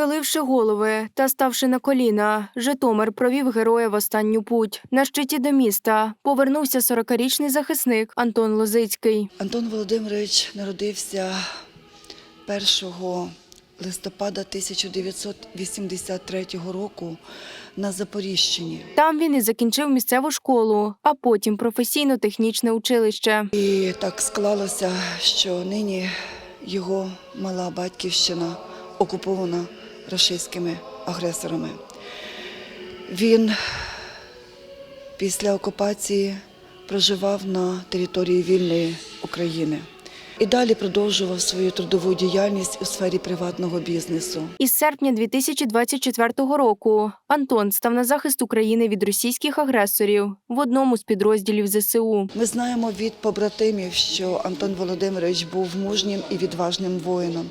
Схиливши голови та ставши на коліна, Житомир провів героя в останню путь. На щиті до міста повернувся 40-річний захисник Антон Лозицький. Антон Володимирович народився 1 листопада 1983 року на Запоріжчині. Там він і закінчив місцеву школу, а потім професійно-технічне училище. І так склалося, що нині його мала батьківщина окупована рашистськими агресорами. Він після окупації проживав на території вільної України і далі продовжував свою трудову діяльність у сфері приватного бізнесу. Із серпня 2024 року Антон став на захист України від російських агресорів в одному з підрозділів ЗСУ. Ми знаємо від побратимів, що Антон Володимирович був мужнім і відважним воїном,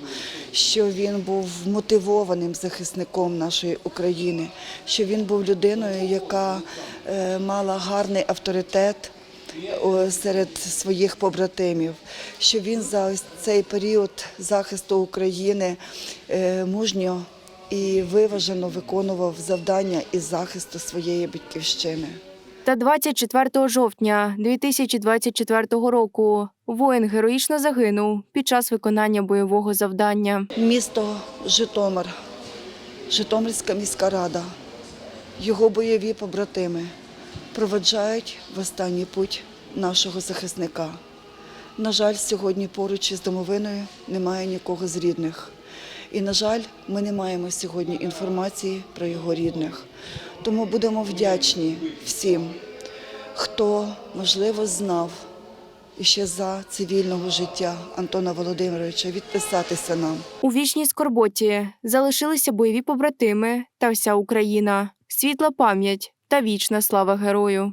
що він був мотивованим захисником нашої України, що він був людиною, яка е, мала гарний авторитет серед своїх побратимів, що він за ось цей період захисту України е, мужньо і виважено виконував завдання із захисту своєї батьківщини. Та 24 жовтня 2024 року воїн героїчно загинув під час виконання бойового завдання. Місто Житомир, Житомирська міська рада, його бойові побратими проведжають в останній путь нашого захисника. На жаль, сьогодні поруч із домовиною немає нікого з рідних. І, на жаль, ми не маємо сьогодні інформації про його рідних. Тому будемо вдячні всім, хто, можливо, знав іще за цивільного життя Антона Володимировича відписатися нам. У вічній скорботі залишилися бойові побратими та вся Україна, світла пам'ять та вічна слава герою.